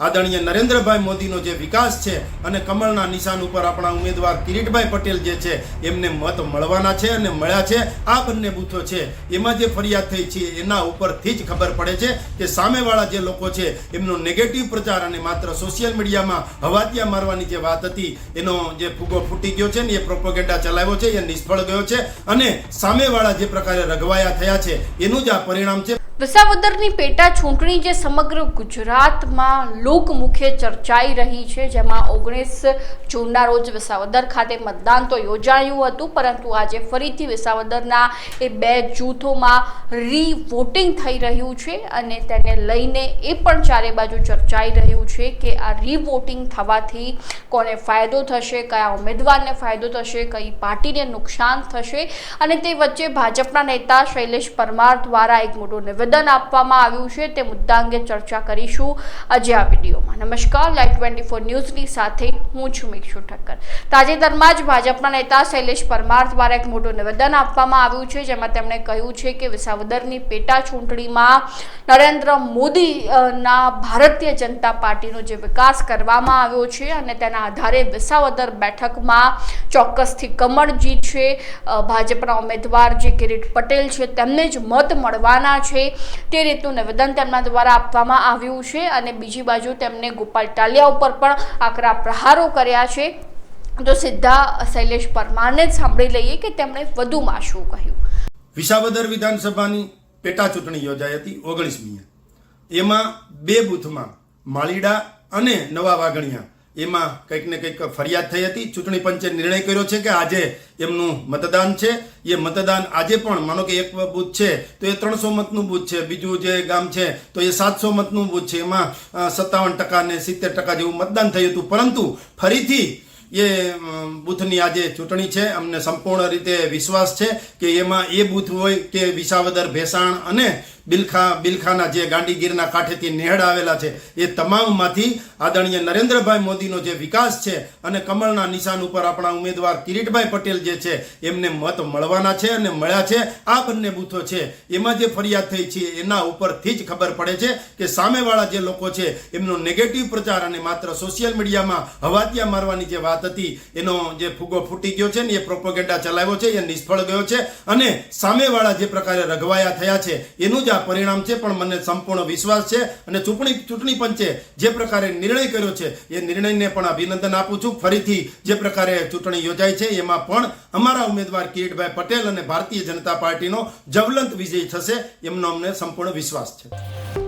આદરણીય નરેન્દ્રભાઈ મોદીનો જે વિકાસ છે અને કમળના નિશાન ઉપર આપણા ઉમેદવાર કિરીટભાઈ પટેલ જે છે, એમને મત મળવાના છે અને મળ્યા છે. આ બંને બૂથો છે. એમાં જે ફરિયાદ થઈ છે, એના ઉપરથી જ ખબર પડે છે કે સામેવાળા જે લોકો છે, એમનો નેગેટિવ પ્રચાર અને માત્ર સોશિયલ મીડિયામાં હવાતિયા મારવાની જે વાત હતી, એનો જે ફૂગો ફૂટી ગયો છે ને એ પ્રોપોગેન્ડા ચલાવ્યો છે, એ નિષ્ફળ ગયો છે. અને સામેવાળા જે પ્રકારે રઘવાયા થયા છે, એનું જ આ પરિણામ છે. વિસાવદરની પેટા ચૂંટણી જે સમગ્ર ગુજરાતમાં લોકમુખે ચર્ચાઈ રહી છે, જેમાં ઓગણીસ જૂનના રોજ વિસાવદર ખાતે મતદાન તો યોજાયું હતું, પરંતુ આજે ફરીથી વિસાવદરના એ બે જૂથોમાં રી વોટિંગ થઈ રહ્યું છે અને તેને લઈને એ પણ ચારે બાજુ ચર્ચાઈ રહ્યું છે કે આ રી વોટિંગ થવાથી કોને ફાયદો થશે, કયા ઉમેદવારને ફાયદો થશે, કઈ પાર્ટીને નુકસાન થશે અને તે વચ્ચે ભાજપના નેતા શૈલેષ પરમાર દ્વારા એક મોટું નિવેદન આપવામાં આવ્યું છે. તે મુદ્દા અંગે ચર્ચા કરીશું આજે આ વિડીયોમાં. નમસ્કાર. લાઈવ ટ્વેન્ટી ફોર ન્યૂઝની સાથે હું છું મીક્ષુ ઠક્કર તાજેતરમાં જ ભાજપના નેતા શૈલેષ પરમાર દ્વારા એક મોટું નિવેદન આપવામાં આવ્યું છે, જેમાં તેમણે કહ્યું છે કે વિસાવદરની પેટા ચૂંટણીમાં નરેન્દ્ર મોદીના ભારતીય જનતા પાર્ટીનો જે વિકાસ કરવામાં આવ્યો છે અને તેના આધારે વિસાવદર બેઠકમાં ચોક્કસથી કમળ જીતશે ભાજપના ઉમેદવાર જે કિરીટ પટેલ છે, તેમને જ મત મળવાના છે. તે રીતનું નિવેદન તેમના દ્વારા આપવામાં આવ્યું છે અને બીજી બાજુ તેમને ગોપાલ ટાલિયા ઉપર પણ આકરા પ્રહારો કર્યા છે. તો સીધા શૈલેષ પરમારને જ સાંભળી લઈએ કે તેમણે વધુમાં શું કહ્યું. વિસાવદર વિધાનસભાની પેટા ચૂંટણી યોજાઈ હતી ઓગણીસમીએ એમાં બે બૂથમાં માળીડા અને નવા વાઘણિયા એમાં કંઈક ને કંઈક ફરિયાદ થઈ હતી. ચૂંટણી પંચે નિર્ણય કર્યો છે કે આજે એમનું મતદાન છે. એ મતદાન આજે પણ, માનો કે એક બૂથ છે, તો એ ત્રણસો મતનું બૂથ છે. બીજું જે ગામ છે, તો એ સાતસો મતનું બૂથ છે. એમાં સત્તાવન ટકા ને સિત્તેર ટકા જેવું મતદાન થયું હતું. પરંતુ ફરીથી એ બૂથની આજે ચૂંટણી છે. અમને સંપૂર્ણ રીતે વિશ્વાસ છે કે એમાં એ બૂથ હોય કે વિસાવદર, ભેસાણ અને બિલખા બિલખાના જે ગાંડીગીરના કાંઠેથી નેહડ આવેલા છે, એ તમામમાંથી આદરણીય નરેન્દ્રભાઈ મોદીનો જે વિકાસ છે અને કમળના નિશાન ઉપર આપણા ઉમેદવાર કિરીટભાઈ પટેલ જે છે, એમને મત મળવાના છે અને મળ્યા છે, આ બંને બૂથો છે. એમાં જે ફરિયાદ થઈ છે, એના ઉપરથી જ ખબર પડે છે કે સામેવાળા જે લોકો છે, એમનો નેગેટિવ પ્રચાર અને માત્ર સોશિયલ મીડિયામાં હવાતિયા મારવાની જે વાત હતી, એનો જે ફુગો ફૂટી ગયો છે ને, એ પ્રોપોગેન્ડા ચલાવ્યો છે, એ નિષ્ફળ ગયો છે અને સામેવાળા જે પ્રકારે રઘવાયા થયા છે, એનું જ આ પરિણામ છે, પણ મને સંપૂર્ણ વિશ્વાસ છે અને ચૂંટણી ચૂંટણી પંચે જે પ્રકારે નિર્ણય કર્યો છે, એ નિર્ણયને પણ અભિનંદન આપું છું. ફરીથી જે પ્રકારે ચૂંટણી યોજાય છે, એમાં પણ અમારા ઉમેદવાર કિરીટભાઈ પટેલ અને ભારતીય જનતા પાર્ટીનો જવલંત વિજય થશે, એમનો અમને સંપૂર્ણ વિશ્વાસ છે.